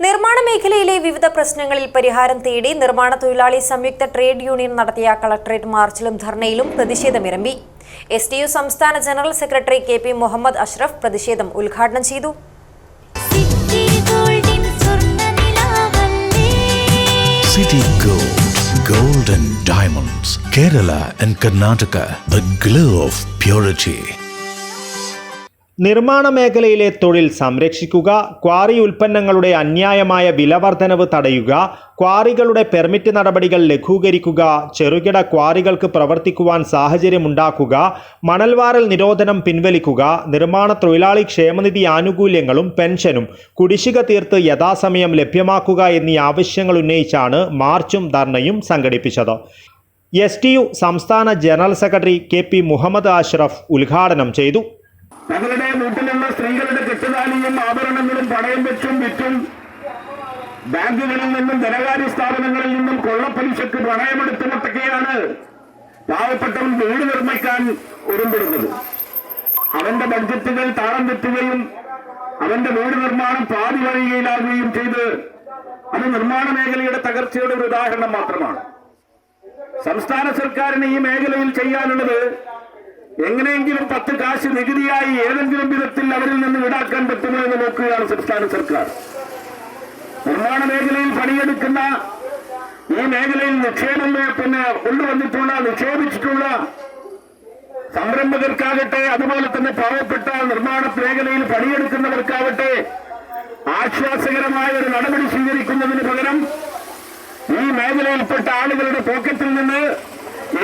നിർമ്മാണ മേഖലയിലെ വിവിധ പ്രശ്നങ്ങളിൽ പരിഹാരം തേടി നിർമ്മാണ തൊഴിലാളി സംയുക്ത ട്രേഡ് യൂണിയൻ നടത്തിയ കളക്ടറേറ്റ് മാർച്ചിലും ധർണയിലും പ്രതിഷേധമിറമ്പി എസ് ടി യു സംസ്ഥാന general secretary K P Muhammad Ashraf പ്രതിഷേധം ഉദ്ഘാടനം ചെയ്തു. City Gold, Gold and Diamonds, Kerala and Karnataka, the glow of purity. നിർമ്മാണ മേഖലയിലെ തൊഴിൽ സംരക്ഷിക്കുക ക്വാറി ഉൽപ്പന്നങ്ങളുടെ അന്യായമായ വിലവർധനവ് തടയുക ക്വാറികളുടെ പെർമിറ്റ് നടപടികൾ ലഘൂകരിക്കുക ചെറുകിട ക്വാറികൾക്ക് പ്രവർത്തിക്കുവാൻ സാഹചര്യമുണ്ടാക്കുക മണൽവാരൽ നിരോധനം പിൻവലിക്കുക നിർമ്മാണ തൊഴിലാളി ക്ഷേമനിധി ആനുകൂല്യങ്ങളും പെൻഷനും കുടിശ്ശിക തീർത്ത് യഥാസമയം ലഭ്യമാക്കുക എന്നീ ആവശ്യങ്ങൾ ഉന്നയിച്ചാണ് മാർച്ചും ധർണയും സംഘടിപ്പിച്ചത്. എസ് സംസ്ഥാന general secretary K Muhammad Ashraf ഉദ്ഘാടനം ചെയ്തു. തങ്ങളുടെ വീട്ടിലുള്ള സ്ത്രീകളുടെ കെട്ടുതാലിയും ആഭരണങ്ങളും പണയം വെച്ചും വിറ്റും ബാങ്കുകളിൽ നിന്നും ധനകാര്യ സ്ഥാപനങ്ങളിൽ നിന്നും കൊള്ളപ്പലിശക്ക് പണയമെടുത്തുമൊട്ടൊക്കെയാണ് പാവപ്പെട്ടവൻ വീട് നിർമ്മിക്കാൻ ഒരുമ്പിടുന്നത് അവന്റെ ബഡ്ജറ്റുകൾ താളം തെറ്റുകയും അവന്റെ വീട് നിർമ്മാണം പാതി വഴികയിലാകുകയും ചെയ്ത് അത് നിർമ്മാണ മേഖലയുടെ തകർച്ചയുടെ ഒരു ഉദാഹരണം മാത്രമാണ്. സംസ്ഥാന സർക്കാരിന് ഈ മേഖലയിൽ ചെയ്യാനുള്ളത് എങ്ങനെയെങ്കിലും പത്ത് കാശ് നികുതിയായി ഏതെങ്കിലും വിധത്തിൽ അവരിൽ നിന്ന് ഈടാക്കാൻ പറ്റുമോ എന്ന് നോക്കുകയാണ് സംസ്ഥാന സർക്കാർ. നിർമ്മാണ മേഖലയിൽ പണിയെടുക്കുന്ന ഈ മേഖലയിൽ നിക്ഷേപം പിന്നെ കൊണ്ടുവന്നിട്ടുള്ള നിക്ഷേപിച്ചിട്ടുള്ള സംരംഭകർക്കാകട്ടെ അതുപോലെ തന്നെ പാവപ്പെട്ട നിർമ്മാണ മേഖലയിൽ പണിയെടുക്കുന്നവർക്കാവട്ടെ ആശ്വാസകരമായ ഒരു നടപടി സ്വീകരിക്കുന്നതിന് പകരം ഈ മേഖലയിൽപ്പെട്ട ആളുകളുടെ പോക്കറ്റിൽ നിന്ന്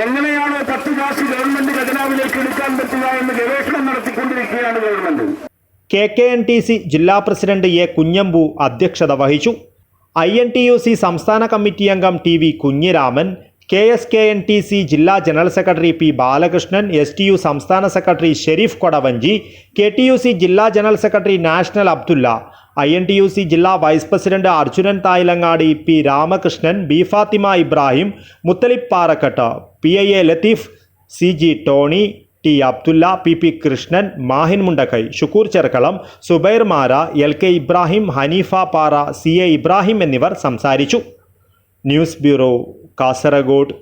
എങ്ങനെയാണോ പത്ത് കാശ് ഗവൺമെന്റ് ഖജനാവിലേക്ക് എടുക്കാൻ പറ്റുക എന്ന് ഗവേഷണം നടത്തിക്കൊണ്ടിരിക്കുകയാണ് government. K K N T C ജില്ലാ പ്രസിഡന്റ് എ കുഞ്ഞമ്പു അധ്യക്ഷത വഹിച്ചു. I N T U C സംസ്ഥാന കമ്മിറ്റി അംഗം T V Kunhiraman K S K N T C ജില്ലാ general secretary P Balakrishnan S T U സംസ്ഥാന secretary Sharif Kodavanchi K T U C ജില്ലാ general secretary national Abdulla I N T U C ജില്ലാ vice president Arjunan Thayilangadi P Ramakrishnan B Fathima Ibrahim Muthalib Parakkatt. P I A Latheef C G Tony T Abdulla P P Krishnan Mahin Mundakkai Shukoor Cherukkalam Subair Mara L K Ibrahim Haneefa Para C A Ibrahim എന്നിവർ സംസാരിച്ചു. News bureau Kasaragod.